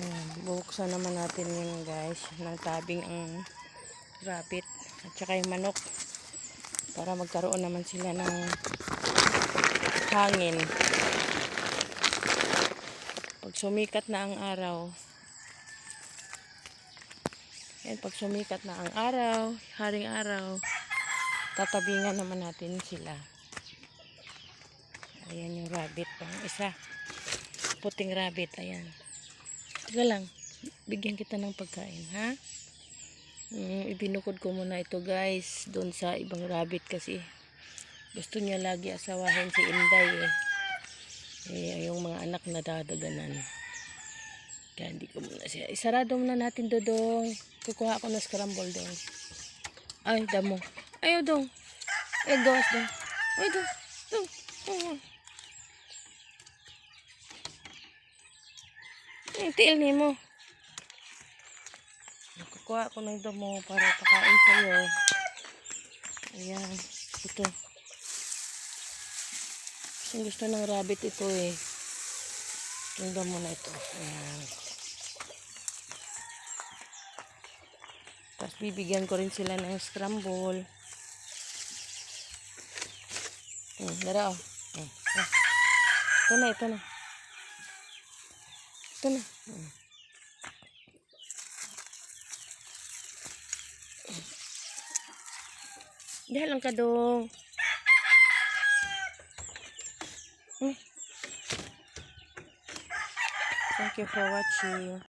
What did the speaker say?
Ayan, bubuksan naman natin yun guys ng tabing ang rabbit at saka yung manok para magkaroon naman sila ng hangin. Pag sumikat na ang araw yan pag sumikat na ang araw haring araw tatabingan naman natin sila. Ayan yung rabbit pang isa puting rabbit ayan Teka lang, bigyan kita ng pagkain, ha? Mm, ibinukod ko muna ito guys, doon sa ibang rabbit kasi gusto niya lagi asawahin si Inday eh. Eh, yung mga anak na dadaganan. Kaya hindi ko muna siya. Isarado muna natin dodong. Kukuha ako ng scramble dong. Ay, damo. Ayaw dong. Ay, gawas dong. Ay, dong. Dong. Oh. Tiil ni mo. Kukuha ko ng damo para pakain sa'yo. Ayan. Ito. Kasi gusto ng rabbit ito eh. Yung damo na ito. Ayan. Tapos bibigyan ko rin sila ng scramble. Hmm, dara oh. Hmm. ah. Ito na, ito na. Ito na. Dahil lang ka dong. Hmm. Thank you for watching.